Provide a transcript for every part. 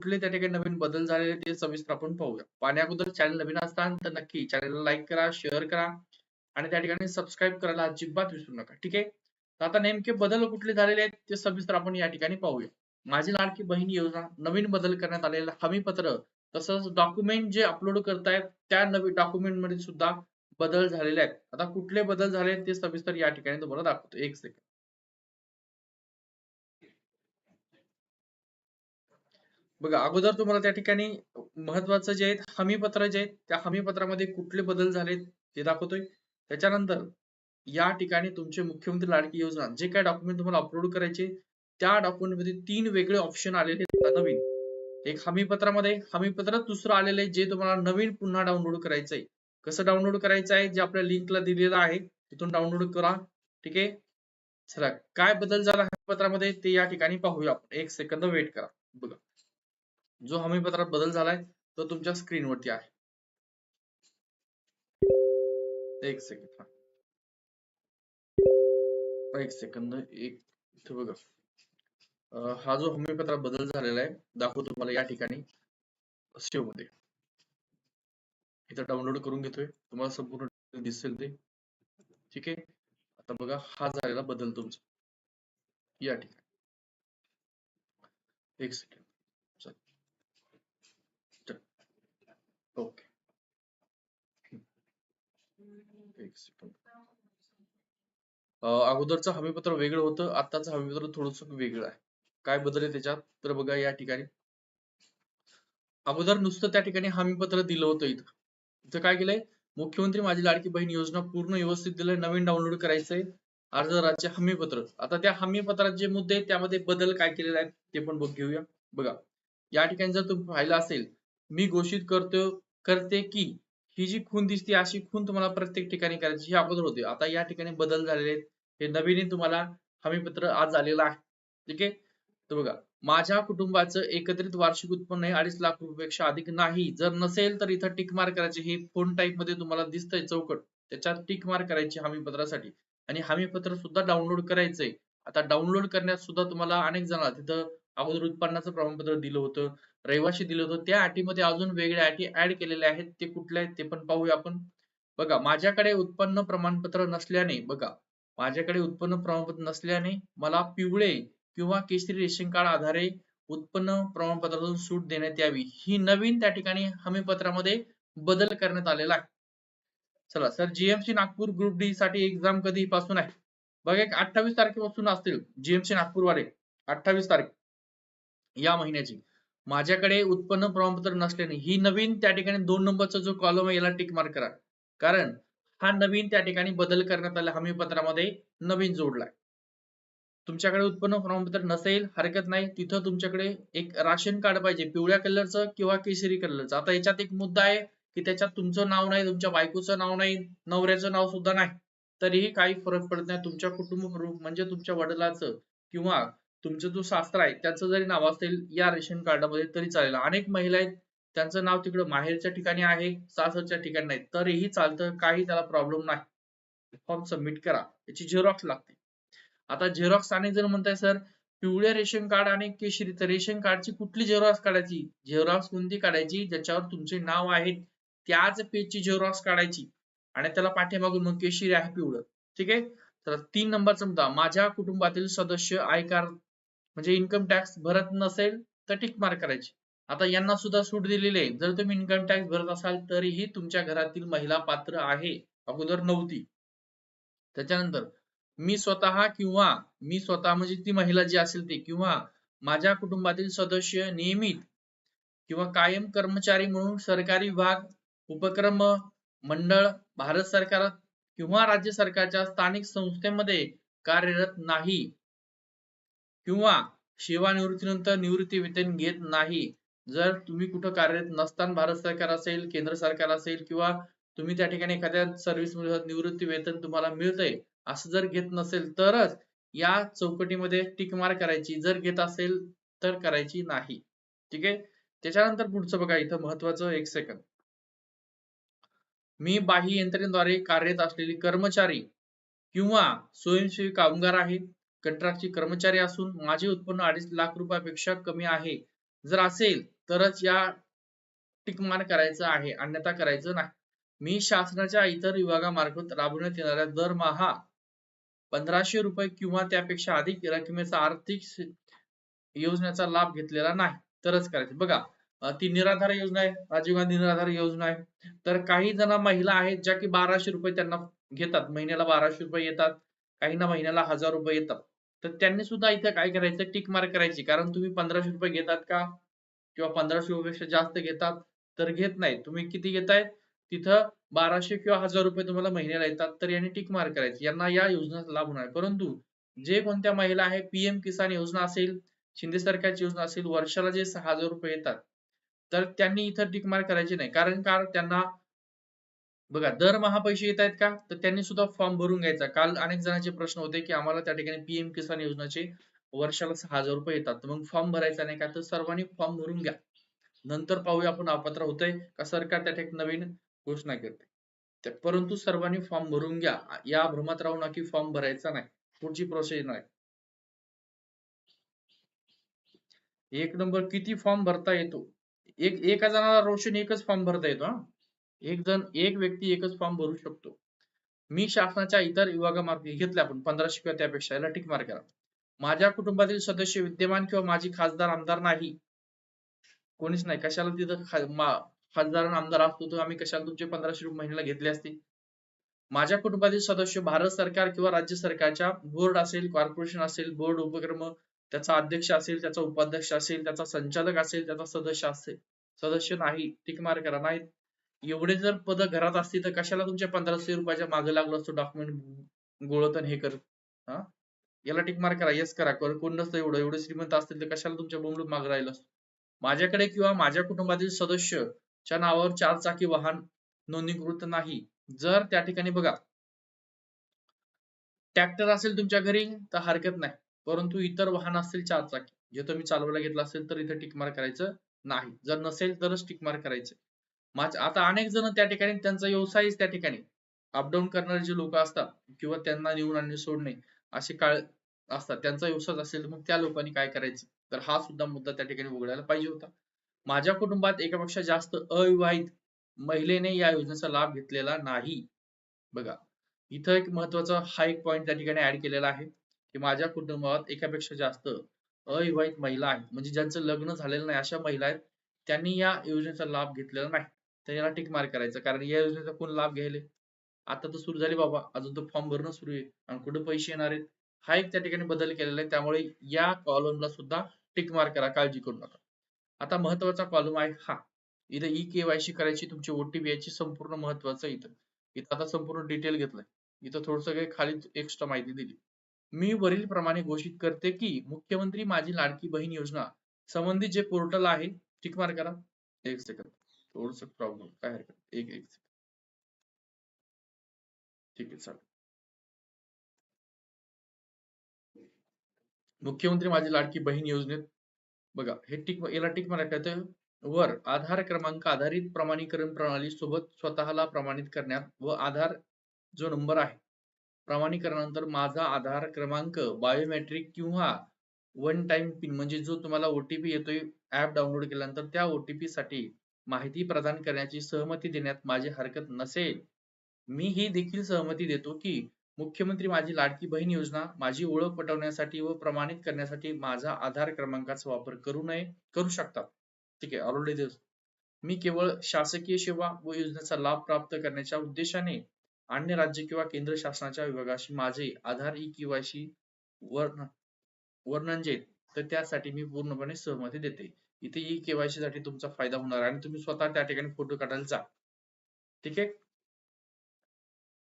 कुठले त्या ठिकाणी नवीन बदल झालेले ते सविस्तर आपण पाहूया. पाहण्या अगोदर चॅनल नवीन असताना तर नक्की चॅनलला लाईक करा, शेअर करा आणि त्या ठिकाणी सबस्क्राईब करायला अजिबात विसरू नका. ठीक आहे. आता नेमके बदल कुठले झालेले आहेत ते सविस्तर आपण या ठिकाणी पाहूया. माझी लाडकी बहीण योजना नवीन बदल करण्यात आलेला हमीपत्र तसंच डॉक्युमेंट जे अपलोड करतायत त्या नवीन डॉक्युमेंटमध्ये सुद्धा बदल झालेले आहेत. आता कुठले बदल झाले ते सविस्तर या ठिकाणी तुम्हाला दाखवतो. एक सेकंद. बघा अगोदर तुम्हाला त्या ठिकाणी महत्वाचं जे आहेत हमीपत्र जे आहेत त्या हमीपत्रामध्ये कुठले बदल झालेत ते दाखवतोय. त्याच्यानंतर या ठिकाणी तुमचे मुख्यमंत्री लाडकी योजना जे काही डॉक्युमेंट तुम्हाला अपलोड करायचे त्या डॉक्युमेंटमध्ये तीन वेगळे ऑप्शन आलेले नवीन. एक हमीपत्रामध्ये हमीपत्र दुसरं आलेलं आहे जे तुम्हाला नवीन पुन्हा डाउनलोड करायचं आहे कसं डाउनलोड करायचं आहे जे आपल्या लिंकला दिलेलं आहे तिथून डाउनलोड करा. ठीक आहे. चला काय बदल झाला हमीपत्रामध्ये ते या ठिकाणी पाहूया आपण. एक सेकंद वेट करा. बघा. जो हमीपत्रात बदल झालाय तो तुमच्या स्क्रीनवरती आहे. एक सेकंद हा. एक सेकंद एक इथे बघा. हा जो हमीपत्रात बदल झालेला आहे दाखवतो तुम्हाला या ठिकाणी सेव्हमध्ये. इथं डाउनलोड करून घेतोय. तुम्हाला संपूर्ण दिसेल ते. ठीक आहे. आता बघा हा झालेला बदल तुमचा. या ठिकाणी. एक सेकंड चला. चल. ओके. एक अगोदरचं हमीपत्र वेगळं होतं. आताचं हमीपत्र थोडंसं वेगळं आहे. काय बदल आहे त्याच्यात तर बघा या ठिकाणी. अगोदर नुसतं त्या ठिकाणी हमीपत्र दिलं होतं इथं. इथं काय केलंय मुख्यमंत्री माझी लाडकी बहीण योजना पूर्ण व्यवस्थित दिलंय नवीन डाउनलोड करायचंय अर्जदाराचे हमीपत्र आता त्या हमीपत्रात जे मुद्दे आहेत त्यामध्ये बदल काय केलेले आहेत ते पण बघ घेऊया बघा या ठिकाणी जर तुम्ही पाहिलं असेल मी घोषित करतो करते की ही जी खून दिसते अशी खून तुम्हाला प्रत्येक ठिकाणी करायची हे अगोदर होते. आता या ठिकाणी बदल झालेले आहेत. हे नवीन तुम्हाला हमीपत्र आज आलेलं आहे. ठीक आहे? तर बघा माझ्या कुटुंबाचं एकत्रित वार्षिक उत्पन्न हे अडीच लाख रुपयापेक्षा अधिक नाही. जर नसेल तर इथं टिक मार्क करायचे. हे फोन टाईपमध्ये तुम्हाला दिसतंय चौकट. त्याच्यात टिक मार्क करायची हमीपत्रासाठी. आणि हमीपत्र सुद्धा डाउनलोड करायचंय. आता डाउनलोड करण्यात सुद्धा तुम्हाला अनेक जण तिथं अगोदर उत्पन्नाचं प्रमाणपत्र दिलं होतं रहिवाशी दिलं होतं. त्या अटीमध्ये अजून वेगळ्या अटी ऍड केलेल्या आहेत. ते कुठल्या आहेत ते पण पाहूया आपण. बघा माझ्याकडे उत्पन्न प्रमाणपत्र नसल्याने बघा माझ्याकडे उत्पन्न प्रमाणपत्र नसल्याने मला पिवळे किंवा केशरी रेशन कार्ड आधारे उत्पन्न प्रमाणपत्रातून सूट देण्यात यावी. ही नवीन त्या ठिकाणी हमीपत्रामध्ये बदल करण्यात आलेला आहे. चला sir GMC Nagpur group D साठी एक्झाम कधीपासून आहे? बघा एक अठ्ठावीस तारखेपासून असतील जीएमसी नागपूर वाले अठ्ठावीस तारीख. या महिन्याची. माझ्याकडे उत्पन्न प्रमाणपत्र नसल्याने ही नवीन त्या ठिकाणी दोन नंबरचा जो कॉलम आहे याला टिक मार्क करा. कारण हा नवीन त्या ठिकाणी बदल करण्यात आला. हमीपत्रामध्ये नवीन जोडलाय तुमच्याकडे उत्पन्न प्रमाणपत्र नसेल हरकत नाही. तिथं तुमच्याकडे एक राशन कार्ड पाहिजे. पिवळ्या कलरचं किंवा केशरी कलरचं आता याच्यात एक मुद्दा आहे की त्याच्यात तुमचं नाव नाही तुमच्या बायकोचं नाव नाही नवऱ्याचं नाव सुद्धा नाही. तरीही काही फरक पडत नाही. तुमच्या कुटुंब प्रमुख म्हणजे तुमच्या वडिलाचं किंवा तुमचं जो सासरा आहे त्याचं जरी नाव असेल या रेशन कार्डामध्ये तरी चालेल. अनेक महिला आहेत त्यांचं नाव तिकडं माहेरच्या ठिकाणी आहे सासरच्या ठिकाणी नाही तरीही चालतं काही त्याला प्रॉब्लेम नाही. फॉर्म सबमिट करा याची झेरॉक्स लागते. आता झेरॉक्स आणि जर म्हणताय सर पिवळे रेशन कार्ड आणि केशरी तर रेशन कार्डची कुठली झेरॉक्स काढायची? झेरॉक्स कोणती काढायची? ज्याच्यावर तुमचे नाव आहे त्याच पेजची झेरॉक्स काढायची. आणि त्याला पाठीमागून मग केशरी आहे पिवळं. ठीक आहे? तर तीन नंबरचा मुद्दा माझ्या कुटुंबातील सदस्य आयकर म्हणजे इन्कम टॅक्स भरत नसेल तर टिक मार्क करायची. आता यांना सुद्धा सूट दिलेली आहे. जर तुम्ही इन्कम टॅक्स भरत असाल तरीही तुमच्या घरातील महिला पात्र आहे. अगोदर नव्हती. त्याच्यानंतर मी स्वतः किंवा मी स्वतः म्हणजे ती महिला जी असेल ती किंवा माझ्या कुटुंबातील सदस्य नियमित किंवा कायम कर्मचारी म्हणून सरकारी विभाग उपक्रम मंडळ भारत सरकार किंवा राज्य सरकारच्या स्थानिक संस्थेमध्ये कार्यरत नाही. किंवा सेवानिवृत्तीनंतर निवृत्ती वेतन घेत नाही. जर तुम्ही कुठं कार्यरत नसताना भारत सरकार असेल केंद्र सरकार असेल किंवा तुम्ही त्या ठिकाणी एखाद्या सर्व्हिस निवृत्ती वेतन तुम्हाला मिळतंय असं जर घेत नसेल तरच या चौकटीमध्ये टिक करायची. जर घेत असेल तर करायची नाही. ठीक आहे? त्याच्यानंतर पुढचं बघा इथं महत्वाचं एक सेकंद मी बाह्य यंत्रणेद्वारे कार्यरत असलेली कर्मचारी किंवा स्वयंसेवी कामगार आहेत कंत्राटचे कर्मचारी असून माझे उत्पन्न अडीच लाख रुपयापेक्षा कमी आहे. जर असेल तरच या टिकमान करायचं आहे अन्यथा करायचं नाही. मी शासनाच्या इतर विभागामार्फत राबवण्यात येणाऱ्या दरमहा पंधराशे रुपये किंवा त्यापेक्षा अधिक रकमेचा आर्थिक योजनेचा लाभ घेतलेला नाही तरच करायचं. बघा ती निराधार योजना आहे राजीव गांधी निराधार योजना आहे. तर काही जण महिला आहेत ज्या की बाराशे रुपये त्यांना घेतात महिन्याला बाराशे रुपये येतात. काहींना महिन्याला हजार रुपये येतात. तर त्यांनी सुद्धा इथं काय करायचं? टिक मार्क करायची. कारण तुम्ही पंधराशे रुपये घेतात का? किंवा पंधराशे रुपयापेक्षा जास्त घेतात तर घेत नाही. तुम्ही किती घेताय? तिथं बाराशे किंवा हजार रुपये तुम्हाला महिन्याला येतात तर यांनी टिक मार्क करायची. यांना या योजनेचा लाभ होणार. परंतु जे कोणत्या महिला आहे पीएम किसान योजना असेल शिंदे सरकारची योजना असेल वर्षाला जे सहा हजार रुपये येतात तर त्यांनी इथं टिक मार्क करायचे नाही. कारण का? त्यांना बघा दरमहा पैसे येत आहेत का? तर त्यांनी सुद्धा फॉर्म भरून घ्यायचा. काल अनेक जणांचे प्रश्न होते की आम्हाला त्या ठिकाणी पीएम किसान योजनेचे वर्षाला सहा हजार रुपये येतात. मग फॉर्म भरायचा नाही का? तर सर्वांनी फॉर्म भरून घ्या. नंतर पाहूया आपण अपात्र होतंय का? सरकार त्या ठिकाणी नवीन घोषणा करते. परंतु सर्वांनी फॉर्म भरून घ्या. या भ्रमात राहू नका की फॉर्म भरायचा नाही. पुढची प्रोसेस नाही एक नंबर किती फॉर्म भरता येतो? एक एका जणाला रोशन एकच फॉर्म भरता येतो हा? एक जण एक व्यक्ती एकच फॉर्म भरू शकतो. मी शासनाच्या इतर विभागामार्फत घेतले आपण पंधराशे किंवा त्यापेक्षा याला टिक मार्क करा. माझ्या कुटुंबातील सदस्य विद्यमान किंवा माझी खासदार आमदार नाही. कोणीच नाही. कशाला तिथं खासदार आमदार असतो तर आम्ही कशाला तुमचे पंधराशे रुपये महिन्याला घेतले असते? माझ्या कुटुंबातील सदस्य भारत सरकार किंवा राज्य सरकारच्या बोर्ड असेल कॉर्पोरेशन असेल बोर्ड उपक्रम त्याचा अध्यक्ष असेल त्याचा उपाध्यक्ष असेल त्याचा संचालक असेल त्याचा सदस्य असेल सदस्य नाही. टिक मार्क करा. नाही एवढे जर पद घरात असतील तर कशाला तुमच्या पंधराशे रुपयाच्या मागे लागलो असतो डॉक्युमेंट गोळतन हे कर याला टिक मार्क करा येस करा. कोण कोण नसतं एवढं एवढे श्रीमंत असतील तर कशाला तुमच्या बोंबलून मागे राहिलं असतो? माझ्याकडे किंवा माझ्या कुटुंबातील सदस्य च्या नावावर चार चाकी वाहन नोंदणीकृत नाही. जर त्या ठिकाणी बघा ट्रॅक्टर असेल तुमच्या घरी तर हरकत नाही. परंतु इतर वाहन असतील चार चाकी. जे तुम्ही चालवायला घेतलं असेल तर इथं टिक मार्क करायचं नाही. जर नसेल तरच टिक मार्क करायचं. आता अनेक जण त्या ठिकाणी त्यांचा व्यवसायच त्या ठिकाणी. अपडाऊन करणारे जे लोक असतात किंवा त्यांना नेऊन आणि सोडणे असे काळ असतात. त्यांचा व्यवसाय असेल तर मग त्या लोकांनी काय करायचं? तर हा सुद्धा मुद्दा त्या ठिकाणी उघडायला पाहिजे होता. माझ्या कुटुंबात एकापेक्षा जास्त अविवाहित महिलेने या योजनेचा लाभ घेतलेला नाही. बघा इथं एक महत्त्वाचा हा एक पॉईंट त्या ठिकाणी ऍड केलेला आहे की माझ्या कुटुंबात एकापेक्षा जास्त अविवाहित महिला आहेत. म्हणजे ज्यांचं लग्न झालेलं नाही अशा महिला आहेत त्यांनी या योजनेचा लाभ घेतलेला नाही. तर याला टिक मार्क करायचं. कारण या योजनेचा कोण लाभ घ्यायला? आता तर सुरू झाली बाबा. अजून तर फॉर्म भरणं सुरू आहे. आणि कुठे पैसे येणार आहेत? हा एक त्या ठिकाणी बदल केलेला आहे. त्यामुळे या कॉलमला सुद्धा टिक मार्क करा. काळजी करू नका. आता महत्त्वाचा कॉलम आहे हा. इथं ई केवायसी करायची तुमची ओटीपी याची संपूर्ण महत्वाचं इथं. इथं आता संपूर्ण डिटेल घेतलंय. इथं थोडस काही खाली एक्स्ट्रा माहिती दिली. मी वरील प्रमाणे घोषित करते की मुख्यमंत्री माझी लाडकी बहीण योजना संबंधित जे पोर्टल आहे टिक मार्क करा. एक सेकंद थोडस प्रॉब्लेम काय हरकत एक एक ठीक आहे चालेल. मुख्यमंत्री माझी लाडकी बहीण योजनेत बघा हे टिक याला टिक मार्क वर आधार क्रमांक आधारित प्रमाणीकरण प्रणाली सोबत स्वतःला प्रमाणित करण्यात व आधार जो नंबर आहे प्रमाणीकरणानंतर माझा आधार क्रमांक बायोमेट्रिक किंवा वन टाइम पिन म्हणजे जो तुम्हाला ओटीपी येतोय ऍप डाउनलोड केल्यानंतर त्या ओटीपी साठी माहिती प्रदान करण्याची सहमती देण्यात माझी हरकत नसेल. मी ही देखील सहमती देतो की मुख्यमंत्री माझी लाडकी बहीण योजना माझी ओळख पटवण्यासाठी व प्रमाणित करण्यासाठी माझा आधार क्रमांकाचा वापर करू नये करू शकतात. ठीक आहे ऑलरेडी मी केवळ शासकीय सेवा व योजनेचा लाभ प्राप्त करण्याच्या उद्देशाने अन्य राज्य किंवा केंद्र शासनाच्या विभागाशी माझे आधार ई केवायसी वर्ण वर्णनजे तर त्यासाठी मी पूर्णपणे सहमती देते. इथे ई केवायसी साठी तुमचा फायदा होणार आणि तुम्ही स्वतः त्या ठिकाणी फोटो काढायला जा. ठीक आहे?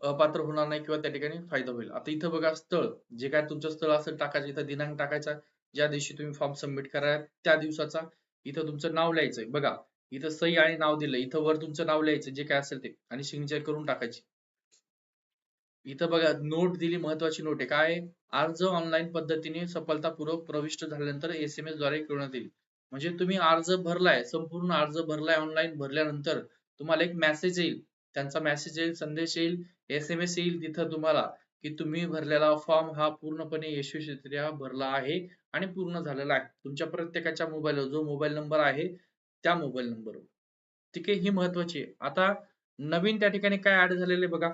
अपात्र होणार नाही किंवा त्या ठिकाणी फायदा होईल. आता इथं बघा स्थळ. जे काय तुमचं स्थळ असेल टाकायचं इथं दिनांक टाकायचा. ज्या दिवशी तुम्ही फॉर्म सबमिट करा त्या दिवसाचा इथं तुमचं नाव लिहायचंय. बघा इथं सही आणि नाव दिलं. इथं वर तुमचं नाव लिहायचं जे काय असेल ते. आणि सिग्नेचर करून टाकायची. इथं बघा नोट दिली महत्वाची नोट आहे. काय? अर्ज ऑनलाईन पद्धतीने सफलतापूर्वक प्रविष्ट झाल्यानंतर एस एम एसद्वारे करण्यात येईल. म्हणजे तुम्ही अर्ज भरलाय संपूर्ण अर्ज भरलाय ऑनलाईन भरल्यानंतर तुम्हाला एक मेसेज येईल. त्यांचा मेसेज येईल संदेश येईल एस एम एस येईल तिथं तुम्हाला की तुम्ही भरलेला फॉर्म हा पूर्णपणे यशस्वीरित्या भरला आहे आणि पूर्ण झालेला आहे. तुमच्या प्रत्येकाच्या मोबाईलवर जो मोबाईल नंबर आहे त्या मोबाईल नंबरवर ठीक आहे? ही महत्वाची आहे. आता नवीन त्या ठिकाणी काय ऍड झालेले बघा.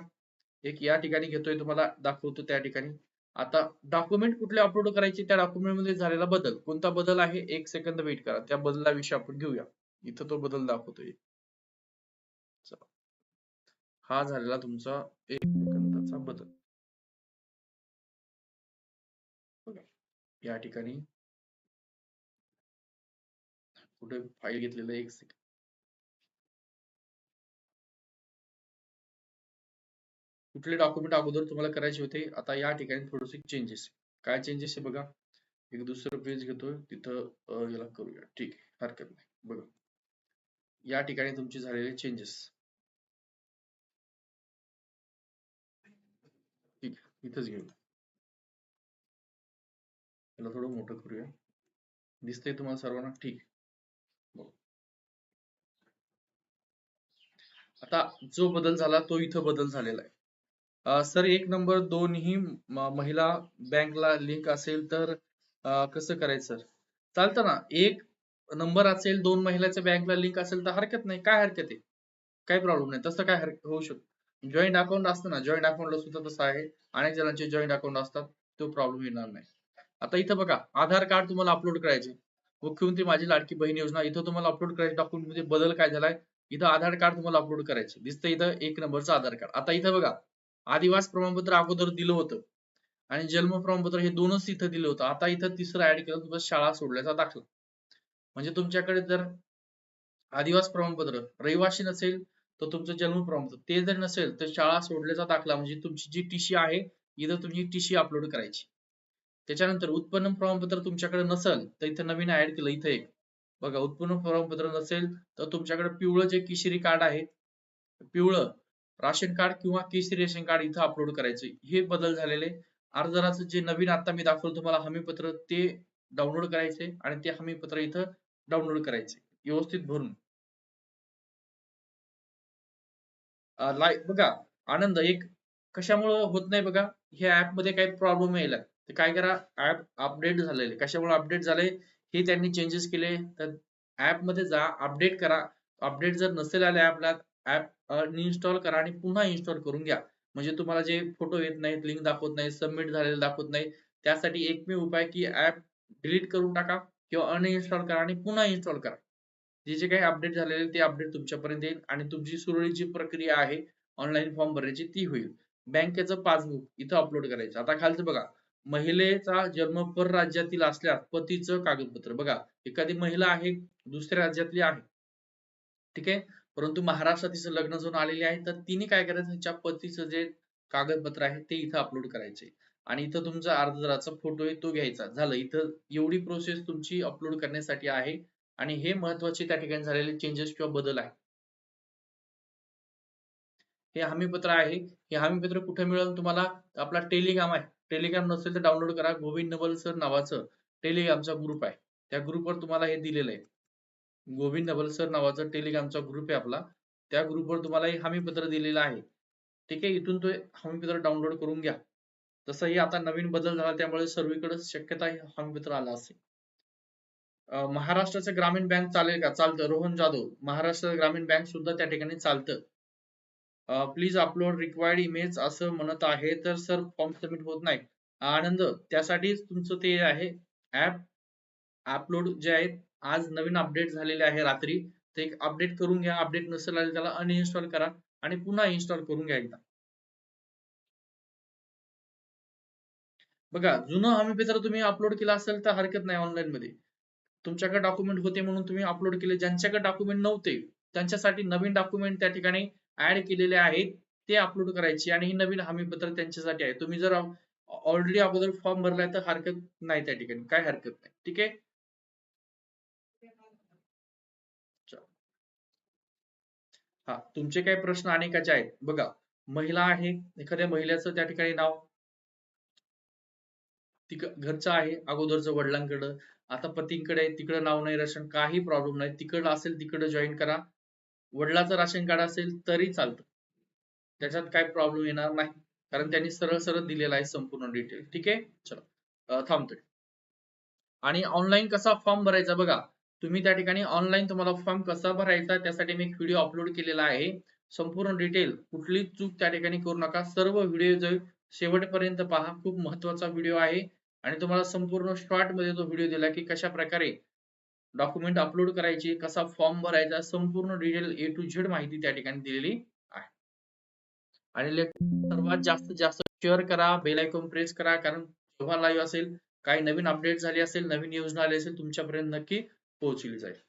एक या ठिकाणी घेतोय तुम्हाला दाखवतो त्या ठिकाणी. आता डॉक्युमेंट कुठले अपलोड करायचे त्या डॉक्युमेंटमध्ये झालेला बदल. कोणता बदल आहे? एक सेकंद वेट करा. त्या बदलाविषयी आपण घेऊया. इथं तो बदल दाखवतोय. हा झालेला तुमचा एक सेकंदाचा बदल. या ठिकाणी. कुठे फाईल घेतलेलं एक सेकंद कुठले डॉक्युमेंट अगोदर तुम्हाला करायचे होते आता या ठिकाणी थोडेसे चेंजेस काय चेंजेस आहे बघा. एक दुसरं पेज घेतोय तिथं याला करूया. ठीक आहे हरकत नाही. बघा. या ठिकाणी तुमचे झालेले चेंजेस ठीक आहे इथंच घेऊ याला थोडं मोठं करूया. दिसतंय तुम्हाला सर्वांना? ठीक. आता जो बदल झाला तो इथं बदल झालेला आहे. सर एक नंबर दोन्ही महिला बँकला लिंक असेल तर कसं करायचं सर? चालतं ना. एक नंबर असेल दोन महिलाच्या बँकला लिंक असेल तर हरकत नाही. काय हरकत आहे? काही प्रॉब्लेम नाही. तसं काय हरकत होऊ शकतो. जॉईंट अकाउंट असतं ना. जॉईंट अकाउंटला सुद्धा तसं आहे. अनेक जणांचे जॉईंट अकाउंट असतात. तो प्रॉब्लेम येणार नाही. आता इथं बघा. आधार कार्ड तुम्हाला अपलोड करायचे मुख्यमंत्री माझी लाडकी बहीण योजना. इथं तुम्हाला अपलोड करायचे डॉक्युमेंटमध्ये बदल काय झालाय? इथं आधार कार्ड तुम्हाला अपलोड करायचे दिसतं इथं एक नंबरचं आधार कार्ड. आता इथं बघा. आदिवास प्रमाणपत्र अगोदर दिलं होतं. आणि जन्म प्रमाणपत्र हे दोनच इथं दिलं होतं. आता इथं तिसरं ऍड केलं तुमचा शाळा सोडल्याचा दाखला. म्हणजे तुमच्याकडे जर आदिवास प्रमाणपत्र रहिवासी नसेल तर तुमचं जन्म प्रमाणपत्र ते जर नसेल तर शाळा सोडल्याचा दाखला. म्हणजे तुमची जी टीसी आहे इथं तुम्ही टीसी अपलोड करायची. त्याच्यानंतर उत्पन्न प्रमाणपत्र तुमच्याकडे नसेल तर इथं नवीन ऍड केलं इथं एक. बघा उत्पन्न प्रमाणपत्र नसेल तर तुमच्याकडे पिवळं जे केशरी कार्ड आहे पिवळं राशन कार्ड किंवा केसरी रेशन कार्ड इथं अपलोड करायचं. हे बदल झालेले. अर्जदाराचं जे नवीन आता मी दाखवलं तुम्हाला हमीपत्र ते डाउनलोड करायचे आणि ते हमीपत्र इथं डाउनलोड करायचे. व्यवस्थित भरून. अं, लाय बघा आनंद एक कशामुळं होत नाही बघा ह्या ऍपमध्ये काही प्रॉब्लेम यायला तर काय करा ऍप अपडेट झालेले. कशामुळे अपडेट झाले? हे त्यांनी चेंजेस केले. तर ऍपमध्ये जा अपडेट करा. अपडेट जर नसेल आले ऍपला ऍप अनइन्स्टॉल करा आणि पुन्हा इन्स्टॉल करून घ्या. म्हणजे तुम्हाला जे फोटो येत नाहीत लिंक दाखवत नाही सबमिट झालेले दाखवत नाही त्यासाठी एकमेव उपाय की ऍप डिलीट करून टाका किंवा अनइन्स्टॉल करा आणि पुन्हा इन्स्टॉल करा. जे जे काही अपडेट झालेले ते अपडेट तुमच्यापर्यंत येईल आणि तुमची सुरळीत जी प्रक्रिया आहे ऑनलाईन फॉर्म भरण्याची ती होईल. बँकेचं पासबुक इथं अपलोड करायचं. आता खालचं बघा. महिलेचा जन्म पर राज्यातील असल्यास पतीचं कागदपत्र. बघा एखादी महिला आहे दुसऱ्या राज्यातली आहे. ठीक आहे? परंतु महाराष्ट्रात तिचं लग्न जाऊन आलेले आहे तर तिने काय करायचं? तिच्या पतीचं जे कागदपत्र आहे ते इथं अपलोड करायचे. आणि इथं तुमचा अर्जदाराचा फोटो आहे तो घ्यायचा. झालं. इथं एवढी प्रोसेस तुमची अपलोड करण्यासाठी आहे आणि हे महत्त्वाचे त्या ठिकाणी झालेले चेंजेस किंवा बदल आहे हे हमीपत्र आहे. हे हमीपत्र कुठे मिळेल तुम्हाला? आपला टेलिग्राम आहे. टेलिग्राम नसेल तर डाउनलोड करा. गोविंद नवल सर नावाचं टेलिग्रामचा ग्रुप आहे. त्या ग्रुपवर तुम्हाला हे दिलेलं आहे. गोविंद नवल सर नावाचा टेलिग्रामचा ग्रुप आहे आपला. त्या ग्रुपवर तुम्हाला हे हमीपत्र दिलेलं आहे. ठीक आहे? इथून तो हमीपत्र डाउनलोड करून घ्या. तसंही आता नवीन बदल झाला त्यामुळे सर्वीकडे शक्यता आहे हमीपत्र आला असेल. महाराष्ट्राचं ग्रामीण बँक चालेल का? चालतं. रोहन जाधव महाराष्ट्र ग्रामीण बँक सुद्धा त्या ठिकाणी चालतं. प्लीज अपलोड रिक्वायर्ड इमेज असं म्हणत आहे तर सर फॉर्म सबमिट होत नाही. आनंद त्यासाठीच तुमचं ते आहे. ऍप अपलोड जे आहे आज नवीन अपडेट झालेले आहे रात्री. ते एक अपडेट करून घ्या. अपडेट नसेल आले त्याला अनइन्स्टॉल करा आणि पुन्हा इन्स्टॉल करून घ्या एकदा. बघा जुनं हमीपत्र तुम्ही अपलोड केलं असेल तर हरकत नाही ऑनलाईन मध्ये. तुमच्याकडे डॉक्युमेंट होते म्हणून तुम्ही अपलोड केले. ज्यांच्याकडे डॉक्युमेंट नव्हते त्यांच्यासाठी नवीन डॉक्युमेंट त्या ठिकाणी ऍड केलेले आहेत ते अपलोड करायचे आणि ही नवीन हमीपत्र त्यांच्यासाठी आहे. तुम्ही जर ऑलरेडी अगोदर फॉर्म भरलाय तर हरकत नाही त्या ठिकाणी. काय हरकत नाही. ठीक आहे चला. हा तुमचे काही प्रश्न अनेकाचे आहेत? बघा महिला आहे एखाद्या महिलेचं त्या ठिकाणी नाव? तिक घरचं आहे अगोदरचं वडिलांकडं. आता पतींकडे तिकडं नाव नाही राशन काही प्रॉब्लेम नाही. तिकडं असेल तिकडं जॉईन करा. वडिलाचं राशन कार्ड असेल तरी चालतं. त्याच्यात काही प्रॉब्लेम येणार नाही. कारण त्यांनी सरळ सरळ दिलेला आहे संपूर्ण डिटेल ठीक आहे? चला थांबतोय. आणि ऑनलाईन कसा फॉर्म भरायचा? बघा तुम्ही त्या ठिकाणी ऑनलाईन तुम्हाला फॉर्म कसा भरायचा त्यासाठी मी एक व्हिडिओ अपलोड केलेला आहे. संपूर्ण डिटेल कुठली चूक त्या ठिकाणी करू नका. सर्व व्हिडिओ जो शेवटपर्यंत पहा खूप महत्त्वाचा व्हिडिओ आहे. आणि तुम्हाला संपूर्ण शॉर्टमध्ये तो व्हिडिओ दिला की कशा प्रकारे डॉक्युमेंट अपलोड करायचे कसा फॉर्म भरायचा संपूर्ण डिटेल ए टू झेड माहिती त्या ठिकाणी दिलेली आहे. आणि सर्वात जास्त जास्त शेअर करा बेल आयकॉन प्रेस करा कारण जेव्हा लाईव्ह असेल काही नवीन अपडेट झाली असेल नवीन योजना आली असेल तुमच्यापर्यंत नक्की 包修理厂。